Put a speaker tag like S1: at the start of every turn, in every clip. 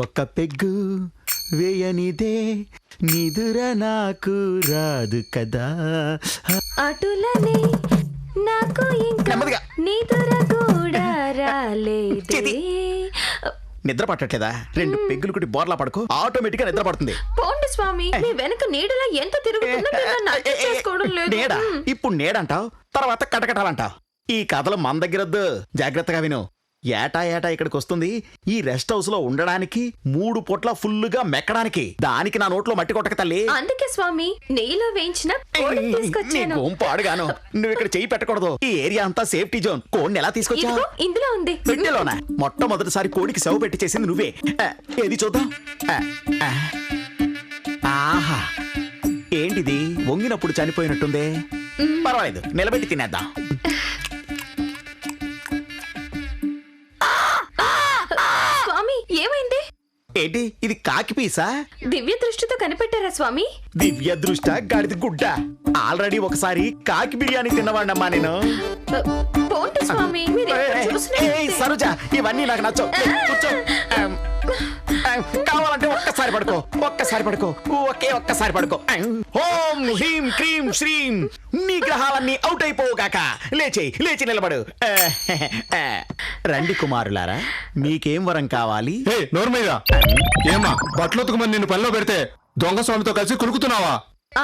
S1: ఒక్క పెగ్గు వేయనిదే నిదుర నాకు రాదు కదా.
S2: అటులనే నాకు ఇంకా
S1: నెమ్మదిగా.
S2: నిదుర కూడా రాలేదే.
S1: నిద్ర పట్టట్లేదా? రెండు పెగ్గులు కుట్టి బోర్లా పడుకో ఆటోమేటిక్గా నిద్ర పడుతుంది.
S2: పోండి స్వామి మీ వెనక నీడలా ఎంత తిరుగుతుందో మీరు నన్ను అర్థం చేసుకోవడం లేదు.
S1: నేడా. ఇప్పుడు నేడంటావు తర్వాత కటకటాలంటావు. ఈ కథలు మన దగ్గరద్దు. జాగ్రత్తగా విను. ఏటా ఏటా ఇక్కడికి వస్తుంది ఈ రెస్ట్ హౌస్లో ఉండడానికి మూడు పొట్ల ఫుల్లుగా మెక్కడానికి. దానికి నా నోట్లో మట్టి కొట్టక తల్లి.
S2: అందుకే స్వామి నెయ్యిలో వేయించిన కోడిని
S1: నీ
S2: తీసుకొచ్చాను.
S1: గోంపు అడుగాను నువ్వు ఇక్కడ చెయ్యి పెట్టకూడదు. ఈ ఏరియా అంతా సేఫ్టీ జోన్ కోడిని ఎలా తీసుకొచ్చావు?
S2: ఇదిగో ఇందులో ఉంది.
S1: పెట్టెలోనా? మొట్టమొదటిసారి కోడికి సెవ పెట్టి చేసింది నువ్వే. ఆ, ఏది చూద్దాం? ఆ, ఆ. ఆహా. ఏంటిది? వంగినప్పుడు చనిపోయినట్టుందే. పర్వాలేదు. నిలబెట్టి తినేద్దాం. ఏంటి? ఇది కాకి పీసా?
S2: దివ్య దృష్టితో కనిపెట్టారా స్వామి?
S1: దివ్య దృష్ట గాడిది గుడ్డ. ఆల్రెడీ ఒకసారి కాకి బిర్యానీ తిన్నవాడినమ్మా నేను.
S2: పోండి స్వామి మీరు
S1: ఏయ్, సరోజ ఇవన్నీ నాకు నచ్చవు. కూర్చో. ఒక్కసారి పడుకో. ఒకే ఒక్కసారి పడుకో. ఓం హ్రీం క్రీం శ్రీం. నీ గ్రహాలన్నీ అవుట్ అయిపోగాక లేచి లేచి నిలబడు. రండి కుమారులారా మీకేం వరం కావాలి?
S3: నోరు మీద ఏమా బట్టలు ఉతకమని నిన్ను పనిలో పెడితే దొంగ స్వామితో కలిసి కులుకుతున్నావా?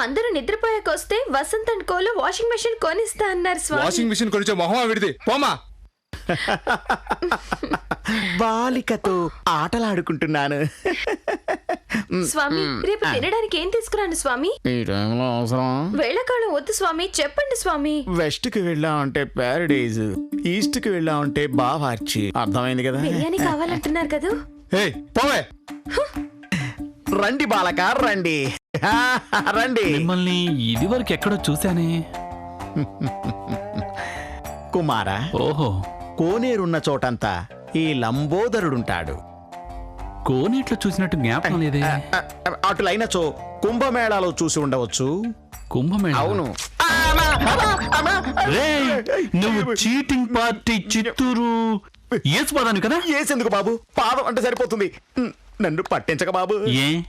S2: అందరూ నిద్రపోయాక వస్తే వసంత్ అండ్ కోలో వాషింగ్ మెషిన్ కొనిస్తా అన్నారు స్వామి.
S3: వాషింగ్ మిషన్ కొనిచ్చే మొహం విడిది? పోమా
S1: బాలికతో ఆటలాడుకుంటున్నాను.
S2: స్వామి రేపు తినడానికి ఏం తీసుకురాను స్వామి?
S1: ఈ టైంలో అవసరం
S2: వేళకాలం వద్దు స్వామి చెప్పండి స్వామి.
S1: వెస్ట్కి వెళ్ళామంటే ప్యారడైజ్ ఈస్ట్కి వెళ్ళామంటే బావార్చి. అర్థమైంది కదా?
S2: బిర్యానీ కావాలంటున్నారు కదా?
S3: ఏ పోవే.
S1: రండి బాలక రండి. రండి.
S4: మిమ్మల్ని ఇది వరకు ఎక్కడో చూశానే.
S1: కుమార
S4: ఓహో.
S1: కోనేరున్న చోటంతా ఈ లంబోదరుడుంటాడు.
S4: కోనేట్లో చూసినట్టు జ్ఞాపకం లేదే?
S1: అటులైనచో కుంభమేళాలో చూసి ఉండవచ్చు.
S4: కుంభమేళ?
S1: అవును.
S4: నువ్వు చీటింగ్ పార్టీ చిత్తూరు. ఏసుపదాను కదా?
S1: ఏసెందుకు బాబు? పాదం అంటే సరిపోతుంది. నన్ను పట్టించక బాబు.
S4: ఏ?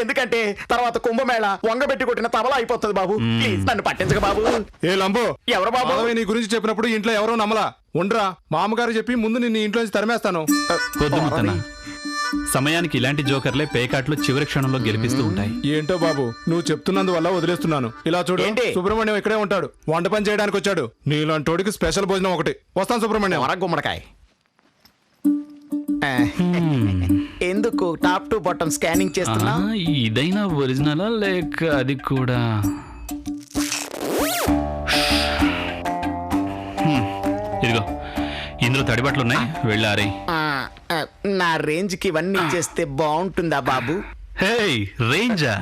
S1: ఎందుకంటే తర్వాత కుంభమేళ వంగబెట్టి కొట్టిన తబలా అయిపోతుంది బాబు. ప్లీజ్ నన్ను పట్టించక బాబు.
S3: ఏ లంబో?
S1: ఎవరు బాబు?
S3: నీ గురించి చెప్పినప్పుడు ఇంట్లో ఎవరో నమ్మలా. ఉండరా మామగారు చెప్పి ముందు నిన్ను ఇంట్లోంచి తరిమేస్తాను.
S4: వద్దు ముత్తన్న. సమయానికి ఇలాంటి జోకర్లే పేకాట్లు చివరి క్షణంలో గెలిపిస్తూ ఉంటాయి.
S3: ఏంటో బాబు? నువ్వు చెప్తున్నందువల్ల వదిలేస్తున్నాను. ఇలా చూడు
S1: ఏంటి?
S3: సుబ్రహ్మణ్యం ఇక్కడే ఉంటాడు. వంట పని చేయడానికి వచ్చాడు. నీలాంటోడికి స్పెషల్ భోజనం ఒకటి. వస్తాను సుబ్రహ్మణ్యం.
S1: ఎవరా గుమ్మడికాయ. ఆ, ఎందుకు? టాప్ టు బాటమ్ స్కానింగ్ చేస్తున్నా?
S4: ఆ, ఇదైనా ఒరిజినలా? లేక అది కూడా? హ్మ్, ఇదిగో ఇందులో తడిబట్లు ఉన్నాయి వెళ్ళారే
S1: ఆ, నా రేంజ్కి ఇవన్నీ చేస్తే బాగుంటుందా బాబు?
S4: హే రేంజా.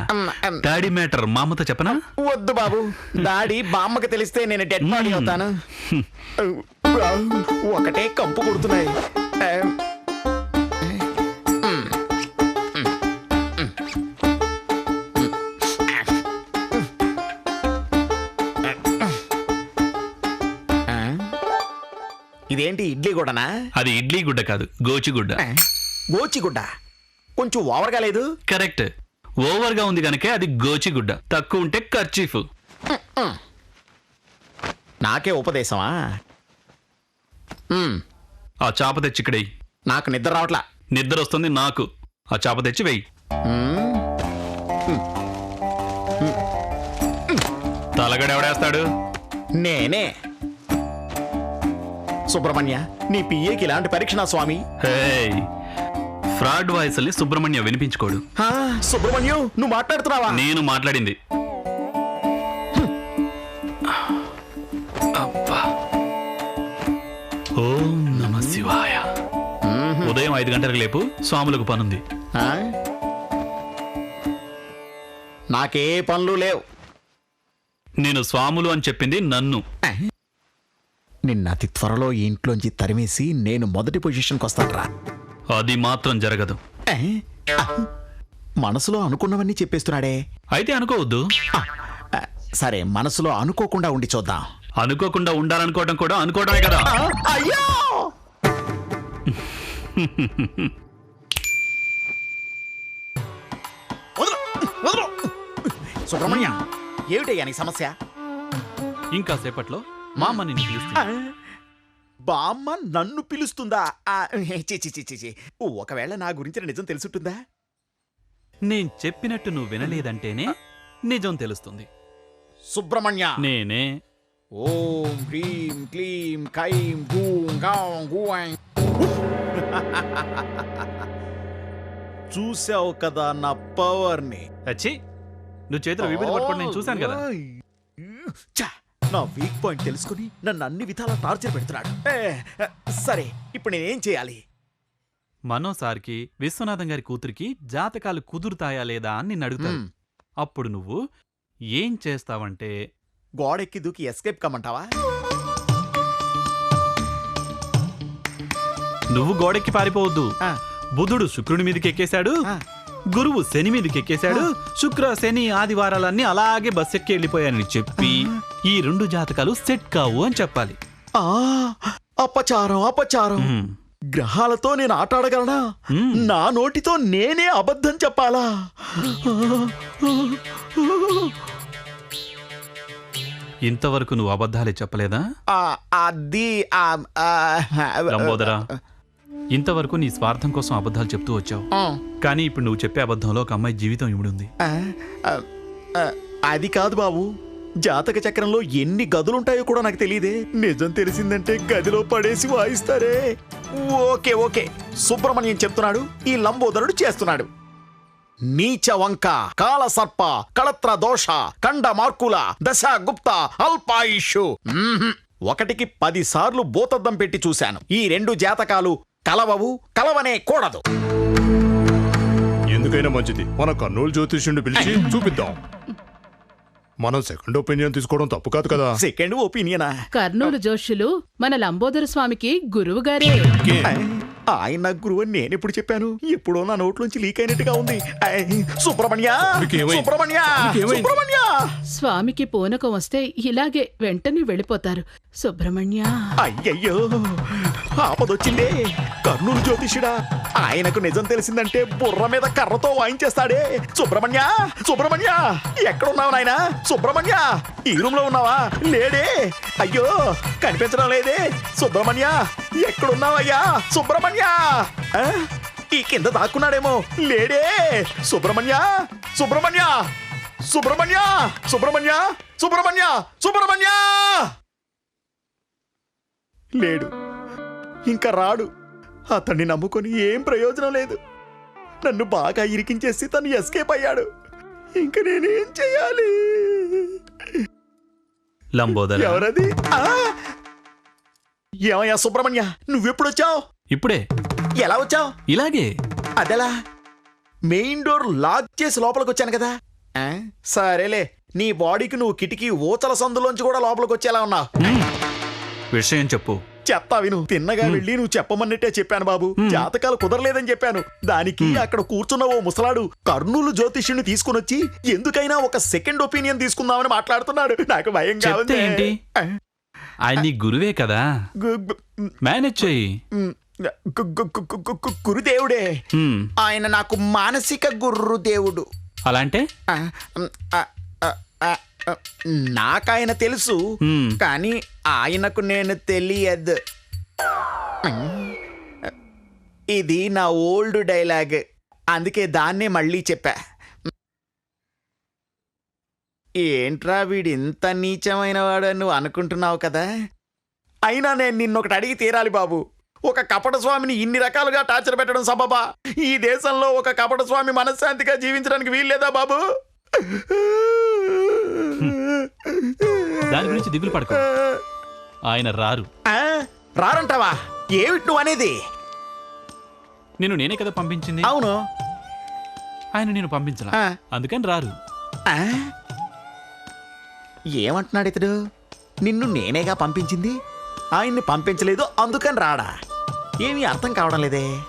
S4: డాడీ మ్యాటర్ మామతో చెప్పనా?
S1: వద్దు బాబు. దాడి బామ్మకి తెలిస్తే నేను డెడ్ బాడీ అవుతాను. ఒకటే కంపు కొడుతున్నాయి. ఇదేంటి ఇడ్లీ కూడానా
S4: అది ఇడ్లీ గుడ్డ కాదు గోచిగుడ్డ
S1: గోచిగుడ్డ కొంచెం ఓవర్గా లేదు?
S4: కరెక్ట్. ఓవర్గా ఉంది కనుక అది గోచిగుడ్డ తక్కువ ఉంటే ఖర్చీఫ్
S1: నాకే ఉపదేశమా? మ్మ్,
S4: ఆ చాప తెచ్చి ఇక్కడేయి
S1: నాకు నిద్ర రావట్లా.
S4: నిద్ర వస్తుంది నాకు. ఆ చాప తెచ్చి వెయ్యి తలగడ ఎవడేస్తాడు
S1: నేనే. సుబ్రహ్మణ్య నీ పిఏకి ఇలాంటి పరీక్ష స్వామి?
S4: ఫ్రాడ్ వాయిస్ అని సుబ్రహ్మణ్యం వినిపించుకోడు.
S1: సుబ్రహ్మణ్యం నువ్వు మాట్లాడుతున్నావా?
S4: నేను మాట్లాడింది. అబ్బా. ఓం నమ శివాయ. ఉదయం ఐదు గంటలకు లేపు స్వాములకు పనుంది?
S1: నాకే పనులు లేవు.
S4: నేను స్వాములు అని చెప్పింది నన్ను.
S1: నిన్న అతి త్వరలో ఈ ఇంట్లోంచి తరిమేసి నేను మొదటి పొజిషన్కి వస్తానరా.
S4: అది మాత్రం జరగదు.
S1: మనసులో అనుకున్నవన్నీ చెప్పేస్తున్నాడే.
S4: అయితే అనుకోవద్దు.
S1: సరే మనసులో అనుకోకుండా ఉండి చూద్దాం.
S4: అనుకోకుండా ఉండాలనుకోవడం కూడా అనుకోవడమే కదా.
S1: అయ్యో! సుబ్రహ్మణ్య ఏమిటయ్యా నీ సమస్య?
S4: ఇంకా సేపట్లో? మా అమ్మ నిన్ను పిలుస్తుంది
S1: బామ్మ నన్ను పిలుస్తుందా? ఆ, చి చి చి చి చి. ఒకవేళ నా గురించి నిజం తెలుసుంటుందా?
S4: నేను చెప్పినట్టు నువ్వు వినలేదంటేనే నిజం తెలుస్తుంది.
S1: సుబ్రహ్మణ్య.
S4: నేనే.
S1: ఓం హ్రీం క్లీం కైం గూం గాం గూం చూసావు కదా నా పవర్ని
S4: అచ్చి నువ్వు చేతిలో విభూతి పట్టుకోవడం నేను చూశాను కదా.
S1: ఓయ్. ఛ, నా వీక్ పాయింట్ తెలుసుకుని నన్ను అన్ని విధాలా టార్చర్ పెడుతున్నాడు. ఏ, సరే ఇప్పుడు నేనేం చేయాలి?
S4: మనో సార్కి విశ్వనాథం గారి కూతురికి జాతకాలు కుదురుతాయా లేదా అని నిన్ను అడుగుతాను
S1: మ్,
S4: అప్పుడు నువ్వు ఏం చేస్తావంటే
S1: గోడెక్కి దూకి ఎస్కేప్ కమ్మంటావా?
S4: నువ్వు గోడెక్కి పారిపోవద్దు.
S1: ఆ,
S4: బుధుడు శుక్రుడి మీదకి ఎక్కేశాడు
S1: ఆ.
S4: గురువు శని మీదకి ఎక్కేశాడు శుక్ర శని ఆదివారాలన్నీ అలాగే బస్ ఎక్కి వెళ్ళిపోయానని చెప్పి ఈ రెండు జాతకాలు సెట్ కావు అని చెప్పాలి.
S1: ఆ, అపచారం అపచారం. గ్రహాలతో నేను ఆట ఆడగలనా
S4: మ్.
S1: నా నోటితో నేనే అబద్ధం చెప్పాలా?
S4: ఇంతవరకు నువ్వు అబద్ధాలే చెప్పలేదా?
S1: ఆ, అది ఆ, ఆ,
S4: లంబోదరా ఇంతవరకు నీ స్వార్థం కోసం అబద్ధాలు చెప్తూ వచ్చావు.
S1: ఆ,
S4: కానీ ఇప్పుడు నువ్వు చెప్పే అబద్ధంలో ఒక అమ్మాయి జీవితం
S1: ఆ, ఆ, అది కాదు బాబు. జాతక చక్రంలో ఎన్ని గదులుంటాయో కూడా నాకు తెలియదే నిజం తెలిసిందంటే గదిలో పడేసి వాయిస్తారే. Okay okay. సుబ్రహ్మణ్యం చెప్తున్నాడు ఈ లంబోదరుడు చేస్తున్నాడు. నీచ వంక కాల సర్ప కళత్ర దోష కండ మార్కుల దశ గుప్త అల్పాయుషు. ఒకటికి పది సార్లు భూతద్దం పెట్టి చూశాను. ఈ రెండు జాతకాలు కలవవు కలవనే కూడదు.
S3: ఎందుకైనా మంచిది. మన కర్నూలు జ్యోతిష్యుడిని పిలిచి చూపిద్దాం. మనం సెకండ్ ఒపీనియన్ తీసుకోవడం తప్పు కాదు కదా?
S1: సెకండ్ ఒపీనియనా
S5: కర్నూలు జోషులు మన లంబోదర స్వామికి గురువు గారే
S1: ఆయన గురువు అని నేను ఎప్పుడు చెప్పాను? ఎప్పుడో నా నోట్లోంచి లీక్ అయినట్టుగా ఉంది. ఐ, సుబ్రహ్మణ్య? సుబ్రహ్మణ్య!
S5: స్వామికి పూనకం వస్తే ఇలాగే వెంటనే వెళ్ళిపోతారు. సుబ్రహ్మణ్య!
S1: అయ్యయ్యో! ఆపదొచ్చిందే. కర్నూలు జ్యోతిష్యుడా ఆయనకు నిజం తెలిసిందంటే బుర్ర మీద కర్రతో వాయించేస్తాడే. సుబ్రహ్మణ్య సుబ్రహ్మణ్య ఎక్కడున్నావు నాయనా? సుబ్రహ్మణ్య ఈ రూమ్లో ఉన్నావా? లేడే. అయ్యో కనిపించడం లేదే. సుబ్రహ్మణ్య ఎక్కడున్నావయ్యా? సుబ్రహ్మణ్య! ఆ? ఈ కింద దాక్కున్నాడేమో. లేడే. సుబ్రహ్మణ్య సుబ్రహ్మణ్య సుబ్రహ్మణ్య సుబ్రహ్మణ్య సుబ్రహ్మణ్య సుబ్రహ్మణ్య! లేడు. ఇంకా రాడు. అతన్ని నమ్ముకొని ఏం ప్రయోజనం లేదు. నన్ను బాగా ఇరికించేసి తను ఎస్కేప్ అయ్యాడు. ఇంక నేనేం చెయ్యాలి
S4: లంబోదర.
S1: ఎవరది? ఆ! ఏమయ్యా సుబ్రహ్మణ్య నువ్వెప్పుడు వచ్చావు
S4: ఇప్పుడే.
S1: ఎలా వచ్చావు?
S4: ఇలాగే.
S1: అదెలా? మెయిన్ డోర్ లాక్ చేసి లోపలికి వచ్చాను కదా. ఆ? సరేలే నీ బాడీకి నువ్వు కిటికీ ఊచల సందులోంచి కూడా లోపలికి వచ్చేలా ఉన్నావు
S4: విషయం చెప్పు.
S1: చెప్తా విను. తిన్నగా వెళ్ళి నువ్వు చెప్పమన్నట్టే చెప్పాను బాబు. జాతకాలు కుదరలేదని చెప్పాను. దానికి అక్కడ కూర్చున్న ఓ ముసలాడు కర్నూలు జ్యోతిష్యుని తీసుకుని వచ్చి ఎందుకైనా ఒక సెకండ్ ఒపీనియన్ తీసుకుందామని మాట్లాడుతున్నాడు. నాకు
S4: ఏంటి?
S1: ఆ,
S4: ఆయన నీ గురువే కదా? మేనేజ్
S1: గు- గురుదేవుడే. ఆయన నాకు మానసిక గురుదేవుడు.
S4: అలా అంటే
S1: ఆ, ఆ, ఆ, ఆ, ఆ, నాకాయన తెలుసు కానీ ఆయనకు నేను తెలియదు. ఇది నా ఓల్డ్ డైలాగ్. అందుకే దాన్నే మళ్ళీ చెప్పా. ఏంట్రా వీడు ఇంత నీచమైన వాడు అని నువ్వు అనుకుంటున్నావు కదా? అయినా నేను నిన్నొకటి అడిగి తీరాలి బాబు. ఒక కపట స్వామిని ఇన్ని రకాలుగా టార్చర్ పెట్టడం సబబా. ఈ దేశంలో ఒక కపట స్వామి మనశ్శాంతిగా జీవించడానికి వీల్లేదా బాబు?
S4: దాని గురించి దిగులు పడకు. ఆయన రారు.
S1: రారంటావా? ఏమిటి నువ్వు అనేది?
S4: నేను నేనే కదా పంపించింది?
S1: అవును.
S4: ఆయన నేను పంపించలా.
S1: ఆ.
S4: అందుకని రారు.
S1: ఆ? ఏమంటున్నాడు ఇతడు? నిన్ను నేనేగా పంపించింది? ఆయన్ని పంపించలేదు అందుకని రాడా? ఏమీ అర్థం కావడం లేదే.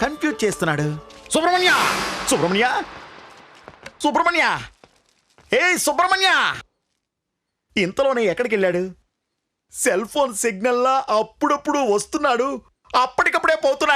S1: కన్ఫ్యూజ్ చేస్తున్నాడు. సుబ్రహ్మణ్య! సుబ్రహ్మణ్య! సుబ్రహ్మణ్య! ఏ సుబ్రహ్మణ్య! ఇంతలోనే ఎక్కడికి వెళ్ళాడు సెల్ ఫోన్ సిగ్నల్లా అప్పుడప్పుడు వస్తున్నాడు. అప్పటికప్పుడే పోతున్నాడు.